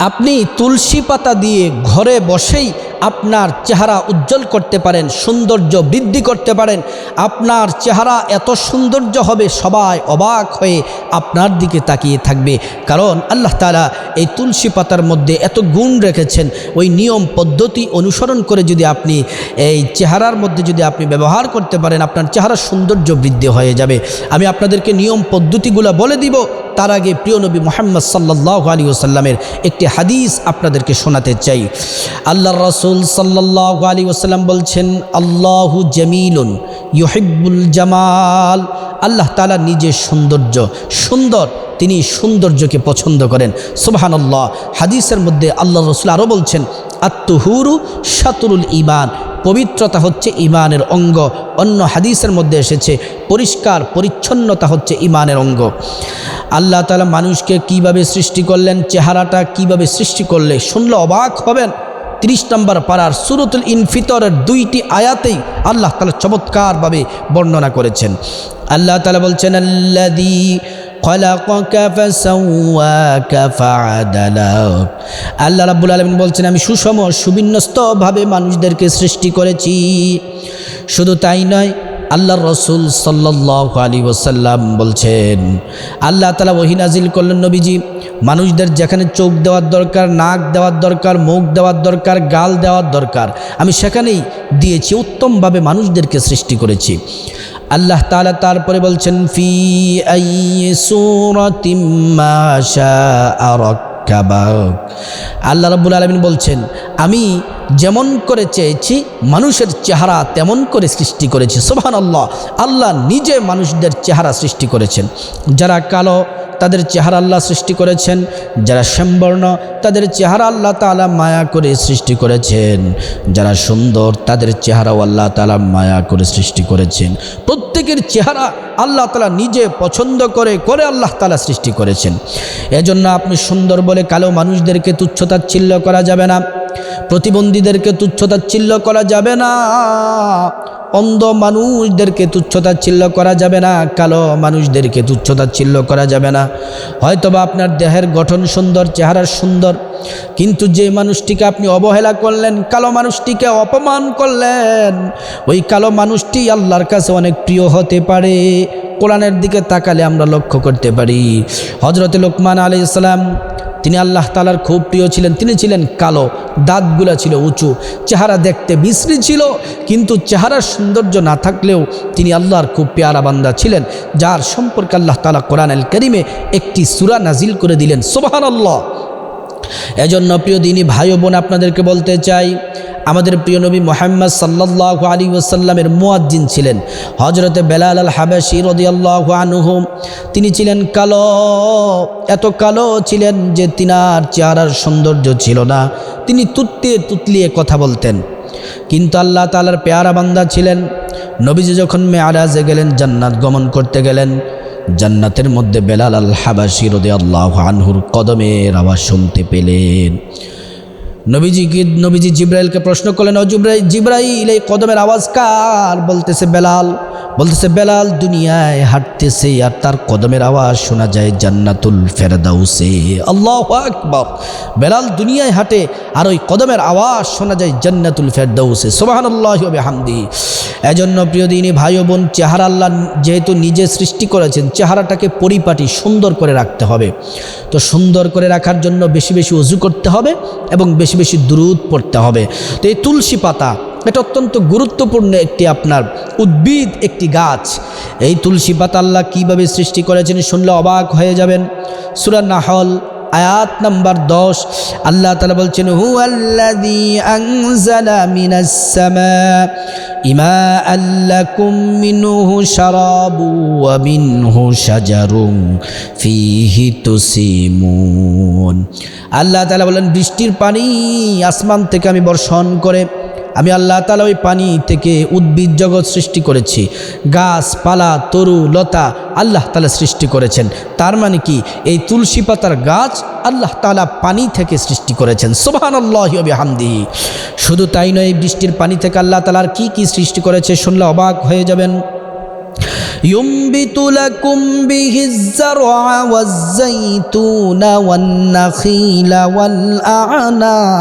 আপনি তুলসী পাতা দিয়ে ঘরে বসেই আপনার চেহারা উজ্জ্বল করতে পারেন, সৌন্দর্য বৃদ্ধি করতে পারেন। আপনার চেহারা এত সৌন্দর্য হবে, সবাই অবাক হয়ে আপনার দিকে তাকিয়ে থাকবে। কারণ আল্লাহ তালা এই তুলসী পাতার মধ্যে এত গুণ রেখেছেন। ওই নিয়ম পদ্ধতি অনুসরণ করে যদি আপনি এই চেহারার মধ্যে যদি আপনি ব্যবহার করতে পারেন, আপনার চেহারা সৌন্দর্য বৃদ্ধি হয়ে যাবে। আমি আপনাদেরকে নিয়ম পদ্ধতিগুলো বলে দিব। তার আগে প্রিয় নবী মোহাম্মদ সাল্লাহ আলী ওসাল্লামের একটি হাদিস আপনাদেরকে শোনাতে চাই। আল্লাহ রসুল সাল্লাহ আলী ওসাল্লাম বলছেন, আল্লাহু জামিলুন ইহিবুল জামাল। আল্লাহ তালা নিজের সৌন্দর্য, সুন্দর, তিনি সৌন্দর্যকে পছন্দ করেন। সুবাহানল্লাহ। হাদিসের মধ্যে আল্লাহ রসুল আরও বলছেন আত্মহুরু শাতুরুল ইমান পবিত্রতা হচ্ছে ইমানের অঙ্গ। অন্য হাদিসের মধ্যে এসেছে, পরিষ্কার পরিচ্ছন্নতা হচ্ছে ইমানের অঙ্গ। আল্লাহ তালা মানুষকে কীভাবে সৃষ্টি করলেন, চেহারাটা কীভাবে সৃষ্টি করলে, শুনলে অবাক হবেন। তিরিশ নম্বর পাড়ার সুরতুল ইনফিতরের দুইটি আয়াতেই আল্লাহ তালা চমৎকারভাবে বর্ণনা করেছেন। আল্লাহ তালা বলছেন আল্লাদি খলাকাক আল্লাহ রাব্বুল আলামিন বলছেন, আমি সুষম সুবিন্যস্তভাবে মানুষদেরকে সৃষ্টি করেছি। শুধু তাই নয়, আল্লাহর রসুল সাল্লাহ আলী ওসাল্লাম বলছেন, আল্লাহ তালা ওহিনাজিল করলেন নবীজি, মানুষদের যেখানে চোখ দেওয়ার দরকার, নাক দেওয়ার দরকার, মুখ দেওয়ার দরকার, গাল দেওয়ার দরকার, আমি সেখানেই দিয়েছি, উত্তমভাবে মানুষদেরকে সৃষ্টি করেছি। আল্লাহ তালা তারপরে বলছেন, ফি আল্লাহ রব্বুল আলমিন বলছেন, আমি যেমন করে চেয়েছি, মানুষের চেহারা তেমন করে সৃষ্টি করেছি। সোহান আল্লাহ আল্লাহ নিজে মানুষদের চেহারা সৃষ্টি করেছেন। যারা কালো তাদের চেহারা আল্লাহ সৃষ্টি করেছেন। যারা শ্যামবর্ণ, তাদের চেহারা আল্লাহ তালা মায়া করে সৃষ্টি করেছেন। যারা সুন্দর, তাদের চেহারাও আল্লাহ তালা মায়া করে সৃষ্টি করেছেন। প্রত্যেকের চেহারা আল্লাহ তালা নিজে পছন্দ করে করে আল্লাহ তালা সৃষ্টি করেছেন। এজন্য আপনি সুন্দর বলে কালো মানুষদেরকে তুচ্ছতাচ্ছিল্য করা যাবে না। প্রতিবন্ধীদেরকে তুচ্ছতাচ্ছিল্য করা যাবে না। অন্ধ মানুষদেরকে তুচ্ছতাচ্ছিল্য করা যাবে না, কালো মানুষদেরকে তুচ্ছতাচ্ছিল্য করা যাবে না। হয়তোবা আপনার দেহের গঠন সুন্দর চেহারা সুন্দর, কিন্তু যে মানুষটিকে আপনি অবহেলা করলেন, কালো মানুষটিকে অপমান করলেন, ওই কালো মানুষটি আল্লাহর কাছে অনেক প্রিয় হতে পারে। কোরআনের দিকে তাকালে আমরা লক্ষ্য করতে পারি। হজরত লোকমান আলি ইসলাম তিনি আল্লাহ তালার খুব প্রিয় ছিলেন। তিনি ছিলেন কালো, দাঁতগুলা ছিল উঁচু, চেহারা দেখতে বিশ্রী ছিল, কিন্তু চেহারার সৌন্দর্য না থাকলেও তিনি আল্লাহর খুব পেয়ারা বান্দা ছিলেন, যার সম্পর্কে আল্লাহ তালা কোরআন আল করিমে একটি সুরা নাজিল করে দিলেন। সোবাহান আল্লাহ এজন্য প্রিয় দিনী ভাই বোন, আপনাদেরকে বলতে চাই আমাদের প্রিয় নবী মোহাম্মদ সাল্লাহ আলী ওসাল্লামের মুয়াজ্জিন ছিলেন। হজরতে বেলাল আল হাবেশি রদিয়াল্লাহ আনুহুম তিনি ছিলেন কালো, এত কালো ছিলেন যে তিনার চেহারার সৌন্দর্য ছিল না। তিনি তুতলিয়ে তুতলিয়ে কথা বলতেন। কিন্তু আল্লাহ তালার পেয়ারা বান্দা ছিলেন। নবীজি যখন মেয়ারাজে গেলেন, জান্নাত গমন করতে গেলেন, জান্নাতের মধ্যে বেলাল আল হাবাসি রদে আল্লাহ আনহুর কদমের আওয়াজ শুনতে পেলেন। নবীজিকে নবীজি জিব্রাইলকে প্রশ্ন করলেন ও জিব্রাইল জিব্রাইল এই কদমের আওয়াজ কার? বলতেছে বেলাল। বলতেছে, বেলাল দুনিয়ায় হাঁটতেছে আর তার কদমের আওয়াজ শোনা যায় জান্নাতুল ফেরদাউসে। আল্লাহ আকবর। বেলাল দুনিয়ায় হাঁটে আর ওই কদমের আওয়াজ শোনা যায় জান্নাতুল ফেরদাউসে। সোবাহান আল্লাহ হামদি এজন্য প্রিয় দিনী ভাই বোন, চেহারা আল্লাহ যেহেতু নিজে সৃষ্টি করেছেন, চেহারাটাকে পরিপাটি সুন্দর করে রাখতে হবে। তো সুন্দর করে রাখার জন্য বেশি বেশি উজু করতে হবে এবং বেশি বেশি দুরুদ পড়তে হবে। তো এই তুলসী পাতা এটা অত্যন্ত গুরুত্বপূর্ণ একটি আপনার উদ্ভিদ, একটি গাছ। এই তুলসী পাতা আল্লাহ কীভাবে সৃষ্টি করেছেন শুনলে অবাক হয়ে যাবেন। সুরা নাহল, আয়াত নাম্বার দশ। আল্লাহ তালা বলছেন হু তুসিমুন। আল্লাহ তালা বলেন, বৃষ্টির পানি আসমান থেকে আমি বর্ষণ করে আমি আল্লাহ তালা ওই পানি থেকে উদ্ভিদ জগৎ সৃষ্টি করেছি। গাছপালা তরু, লতা আল্লাহ তালা সৃষ্টি করেছেন। তার মানে কি? এই তুলসী পাতার গাছ আল্লাহ তালা পানি থেকে সৃষ্টি করেছেন। সোহান আল্লাহ হামদি শুধু তাই নয় বৃষ্টির পানি থেকে আল্লাহ তালার কি কি সৃষ্টি করেছে শুনলে অবাক হয়ে যাবেন। ينبت لكم به الزرع والزيتون والنخيل والأعناب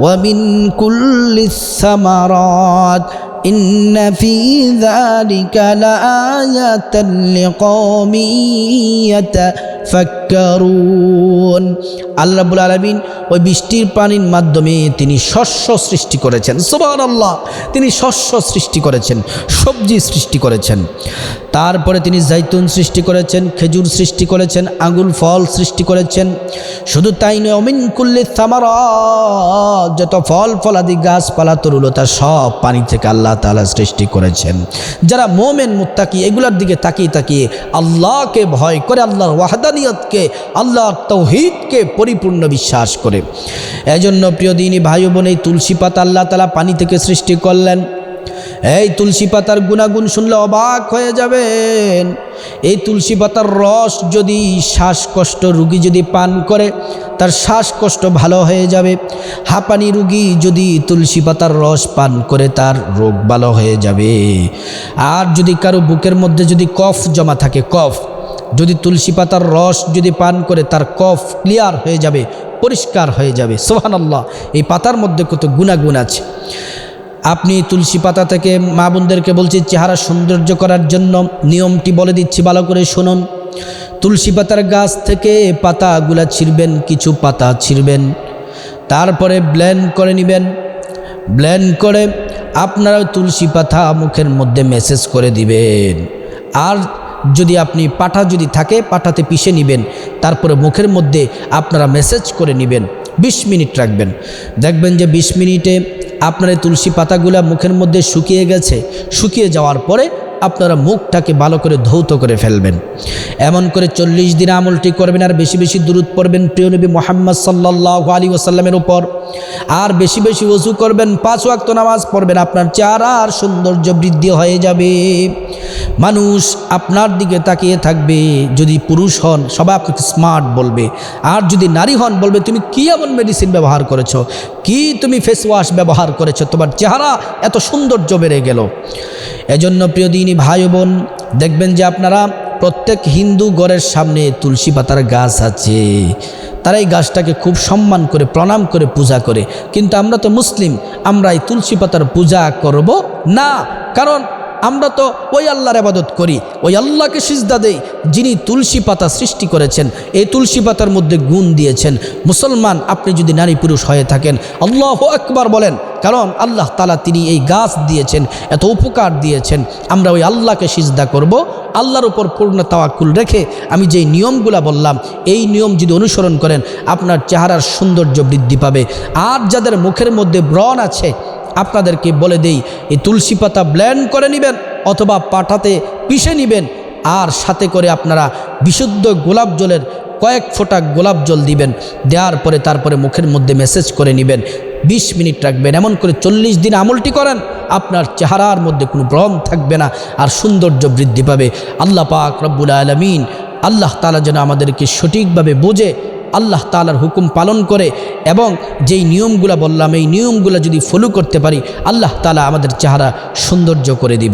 ومن كل الثمرات إن في ذلك لآية لقوم يتفكرون আল্লাহ রাব্বুল আলামিন ওই বৃষ্টির পানির মাধ্যমে তিনি শস্য সৃষ্টি করেছেন সুবহান আল্লাহ তিনি শস্য সৃষ্টি করেছেন সবজি সৃষ্টি করেছেন তারপরে তিনি জাইতুন সৃষ্টি করেছেন খেজুর সৃষ্টি করেছেন আঙুল ফল সৃষ্টি করেছেন শুধু তাই নয় অমিন কুল্লি থামারা যত ফল ফলাদি গাছপালা তরুলতা সব পানি থেকে আল্লাহ তাআলা সৃষ্টি করেছেন। যারা মোমেন, মুত্তাকি, এগুলার দিকে তাকিয়ে তাকিয়ে আল্লাহকে ভয় করে, আল্লাহর ওয়াহদানিয়তকে আল্লাহ তৌহিদকে পরিপূর্ণ বিশ্বাস করে। এজন্য প্রিয় দিনী ভাই বোন, এই তুলসী পাতা আল্লাহ তালা পানি থেকে সৃষ্টি করলেন। এই তুলসী পাতার গুণাগুণ শুনলে অবাক হয়ে যাবেন। এই তুলসী পাতার রস যদি শ্বাসকষ্ট রুগী যদি পান করে, তার শ্বাসকষ্ট ভালো হয়ে যাবে। হাঁপানি রুগী যদি তুলসী পাতার রস পান করে, তার রোগ ভালো হয়ে যাবে। আর যদি কারও বুকের মধ্যে যদি কফ জমা থাকে, কফ, যদি তুলসী পাতার রস যদি পান করে, তার কফ ক্লিয়ার হয়ে যাবে, পরিষ্কার হয়ে যাবে। সোহান আল্লাহ এই পাতার মধ্যে কত গুণাগুণ আছে। আপনি তুলসী পাতা থেকে মা বোনদেরকে বলছি, চেহারা সৌন্দর্য করার জন্য নিয়মটি বলে দিচ্ছি, ভালো করে শুনুন। তুলসী পাতার গাছ থেকে পাতাগুলা ছিঁড়বেন, কিছু পাতা ছিঁড়বেন। তারপরে ব্লেন্ড করে নেবেন। ব্লেন্ড করে আপনারা তুলসী পাতা মুখের মধ্যে মেসেজ করে দিবেন। আর যদি আপনি পাঠা যদি থাকে পাঠাতে পিষে নেবেন, তারপরে মুখের মধ্যে আপনারা মেসেজ করে নেবেন। বিশ মিনিট রাখবেন। দেখবেন যে বিশ মিনিটে আপনার এই তুলসী পাতাগুলা মুখের মধ্যে শুকিয়ে গেছে। শুকিয়ে যাওয়ার পরে আপনারা মুখটাকে ভালো করে ধৌত করে ফেলবেন। এমন করে চল্লিশ দিন আমলটি করবেন আর বেশি বেশি দূরত পড়বেন প্রিয় নবী মোহাম্মদ সাল্লাহ আলী ওসাল্লামের উপর। আর বেশি বেশি ওজু করবেন, পাঁচ ওয়াক্ত নামাজ পড়বেন, আপনার চেহারা আর সৌন্দর্য বৃদ্ধি হয়ে যাবে। মানুষ আপনার দিকে তাকিয়ে থাকবে, যদি পুরুষ হন, সবাই আপনাকে স্মার্ট বলবে। আর যদি নারী হন, বলবে, তুমি কি এমন মেডিসিন ব্যবহার করেছ? কি তুমি ফেস ওয়াশ ব্যবহার করেছ? তোমার চেহারা এত সৌন্দর্য বেড়ে গেল। এজন্য প্রিয় দিনী ভাই বোন, দেখবেন যে আপনারা প্রত্যেক হিন্দু গড়ের সামনে তুলসী পাতার গাছ আছে। তারা এই গাছটাকে খুব সম্মান করে, প্রণাম করে, পূজা করে। কিন্তু আমরা তো মুসলিম, আমরা এই তুলসী পাতার পূজা করব না। কারণ আমরা তো ওই আল্লাহর আবাদত করি। ওই আল্লাহকে সিজদা দেই, যিনি তুলসী পাতা সৃষ্টি করেছেন। এই তুলসী পাতার মধ্যে গুণ দিয়েছেন। মুসলমান, আপনি যদি নারী পুরুষ হয়ে থাকেন, আল্লাহ আকবার বলেন। কারণ আল্লাহ তালা তিনি এই গাছ দিয়েছেন, এত উপকার দিয়েছেন। আমরা ওই আল্লাহকে সিজদা করব, আল্লাহর উপর পূর্ণ তাওয়াক্কুল রেখে আমি যেই নিয়মগুলা বললাম, এই নিয়ম যদি অনুসরণ করেন, আপনার চেহারার সৌন্দর্য বৃদ্ধি পাবে। আর যাদের মুখের মধ্যে ব্রণ আছে আপনাদেরকে বলে দেই এই তুলসী পাতা ব্ল্যান্ড করে নেবেন অথবা পাঠাতে পিষে নেবেন, আর সাথে করে আপনারা বিশুদ্ধ গোলাপ জলের কয়েক ফোঁটা গোলাপ জল দিবেন, দেওয়ার পরে তারপরে মুখের মধ্যে মেসেজ করে নেবেন, বিশ মিনিট রাখবেন, এমন করে চল্লিশ দিন আমলটি করেন, আপনার চেহারার মধ্যে কোনো ভ্রম থাকবে না, আর সৌন্দর্য বৃদ্ধি পাবে। আল্লাহ পাক রব্বুল আলমিন আল্লাহ তালা যেন আমাদেরকে সঠিকভাবে বোঝে আল্লাহ তালার হুকুম পালন করে এবং যেই নিয়মগুলো বললাম, এই নিয়মগুলো যদি ফলো করতে পারি, আল্লাহ তালা আমাদের চেহারা সৌন্দর্য করে দিবেন।